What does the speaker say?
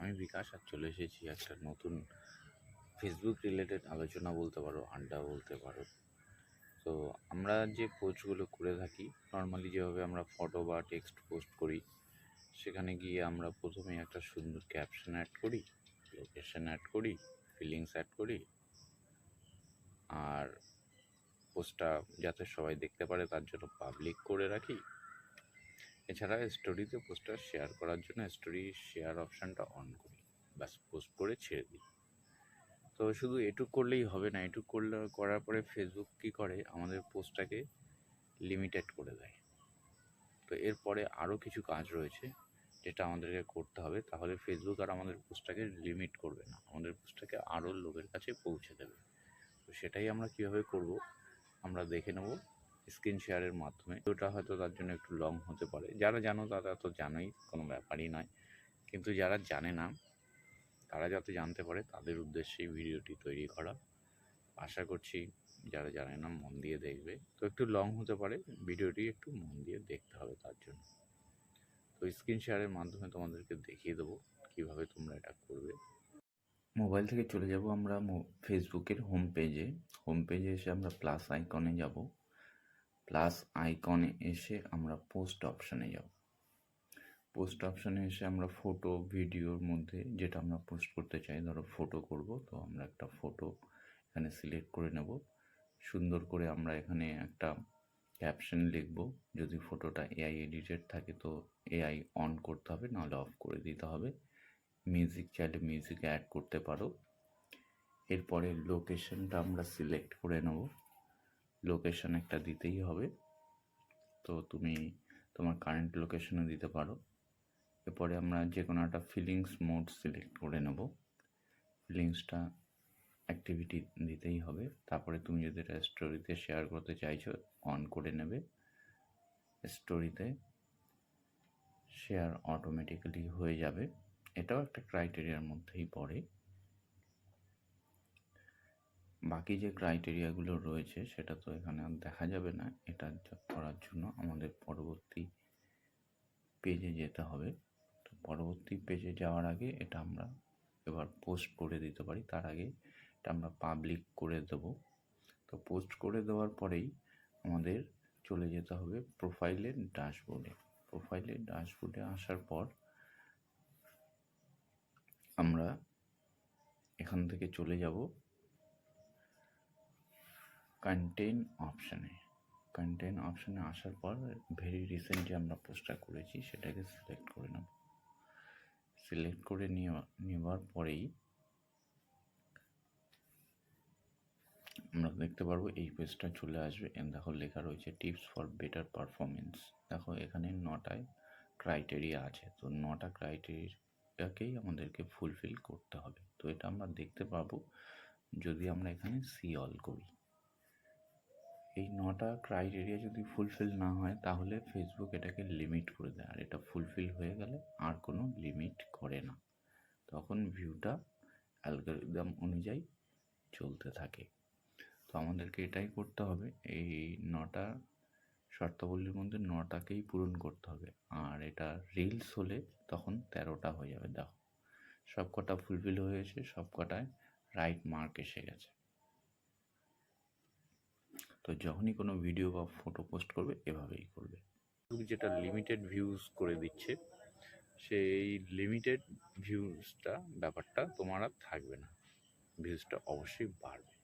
আমি বিকাশ আর চলে এসেছি একটা নতুন ফেসবুক রিলেটেড আলোচনা বলতে পারো, আড্ডা বলতে পারো। তো আমরা যে পোস্টগুলো করে থাকি নর্মালি যেভাবে আমরা ফটো বা টেক্সট পোস্ট করি, সেখানে গিয়ে আমরা প্রথমে একটা সুন্দর ক্যাপশন অ্যাড করি লোকেশন অ্যাড করি ফিলিংস অ্যাড করি, আর পোস্টটা যাতে সবাই দেখতে পারে, তার জন্য পাবলিক করে রাখি। এছাড়া স্টোরিতে পোস্টটা শেয়ার করার জন্য স্টোরি শেয়ার অপশানটা অন করি। ব্যাস পোস্ট করে ছেড়ে দিই। তো শুধু এটুক করলেই হবে না, এটুক করলে করার পরে ফেসবুক কী করে? আমাদের পোস্টটাকে লিমিটেড করে দেয়। তো এরপরে আরও কিছু কাজ রয়েছে যেটা আমাদেরকে করতে হবে। তাহলে ফেসবুক আর আমাদের পোস্টটাকে লিমিট করবে না। আমাদের পোস্টটাকে আরও লোকের কাছে পৌঁছে দেবে। তো সেটাই আমরা কীভাবে করব? আমরা দেখে নেব। স্ক্রিন শেয়ারের মাধ্যমে। ওটা হয়তো তার জন্য একটু লং হতে পারে। যারা জানো, তারা তো জানোই, কোনো ব্যাপারই নয়। কিন্তু যারা জানে না, তারা যাতে জানতে পারে, তাদের উদ্দেশ্যেই ভিডিওটি তৈরি করা। আশা করছি যারা জানে না, মন দিয়ে দেখবে। তো একটু লং হতে পারে, ভিডিওটি একটু মন দিয়ে দেখতে হবে তার জন্য। তো স্ক্রিন শেয়ারের মাধ্যমে তোমাদেরকে দেখিয়ে দেবো কীভাবে তোমরা এটা করবে। মোবাইল থেকে চলে যাব আমরা ফেসবুকের হোম পেজে হোম পেজে এসে আমরা প্লাস আইকনে যাব। প্লাস আইকনে এসে আমরা পোস্ট অপশানে যাব। পোস্ট অপশানে এসে আমরা ফটো ভিডিওর মধ্যে যেটা আমরা পোস্ট করতে চাই, ধরো ফটো করব, তো আমরা একটা ফটো এখানে সিলেক্ট করে নেব। সুন্দর করে আমরা এখানে একটা ক্যাপশন লিখব, যদি ফটোটা এআই এডিটেড থাকে তো এআই অন করতে হবে, নাহলে অফ করে দিতে হবে। মিউজিক চাইলে মিউজিক অ্যাড করতে পারো। এরপরে লোকেশনটা আমরা সিলেক্ট করে নেব। লোকেশন একটা দিতেই হবে। তো তুমি তোমার কারেন্ট লোকেশনে দিতে পারো। এরপরে আমরা যে কোনো একটা ফিলিংস মোড সিলেক্ট করে নেব। ফিলিংসটা অ্যাক্টিভিটি দিতেই হবে। তারপরে তুমি যদি এটা স্টোরিতে শেয়ার করতে চাইছো অন করে নেবে। স্টোরিতে শেয়ার অটোমেটিক্যালি হয়ে যাবে। এটাও একটা ক্রাইটেরিয়ার মধ্যেই পড়ে। বাকি যে ক্রাইটেরিয়াগুলো রয়েছে, সেটা তো এখানে আর দেখা যাবে না। এটা করার জন্য আমাদের পরবর্তী পেজে যেতে হবে। তো পরবর্তী পেজে যাওয়ার আগে এটা আমরা এবার পোস্ট করে দিতে পারি। তার আগে এটা আমরা পাবলিক করে দেব। তো পোস্ট করে দেওয়ার পরেই আমাদের চলে যেতে হবে প্রোফাইলের ড্যাশবোর্ডে প্রোফাইলের ড্যাশবোর্ডে আসার পর আমরা এখান থেকে চলে যাব। কন্টেন অপশানে কন্টেন অপশানে আসার পর ভেরি রিসেন্ট যে আমরা পোস্টটা করেছি সেটাকে সিলেক্ট করে নেব। সিলেক্ট করে নেওয়ার পরেই আমরা দেখতে পারব এই পেজটা চলে আসবে দেখো লেখা রয়েছে টিপস ফর বেটার পারফরমেন্স দেখো এখানে নটায় ক্রাইটেরিয়া আছে, তো নটা ক্রাইটেরিয়াকেই আমাদেরকে ফুলফিল করতে হবে। তো এটা আমরা দেখতে পাবো যদি আমরা এখানে সি অল করি। এই নটা ক্রাইটেরিয়া যদি ফুলফিল না হয়, তাহলে ফেসবুক এটাকে লিমিট করে দেয়। আর এটা ফুলফিল হয়ে গেলে আর কোনো লিমিট করে না। তখন ভিউটা অ্যালগোরিদম অনুযায়ী চলতে থাকে। তো আমাদেরকে এটাই করতে হবে। এই নটা শর্তাবলীর মধ্যে নটাকেই পূরণ করতে হবে। আর এটা রিলস হলে তখন তেরোটা হয়ে যাবে। দেখো সব কটা ফুলফিল হয়েছে সব কটায় রাইট মার্ক এসে গেছে। তো যখনই কোনো ভিডিও বা ফটো পোস্ট করবে, এভাবেই করবে। যেটা লিমিটেড ভিউজ করে দিচ্ছে, সেই লিমিটেড ভিউজটা ব্যাপারটা তোমার আর থাকবে না। ভিউজটা অবশ্যই বাড়বে।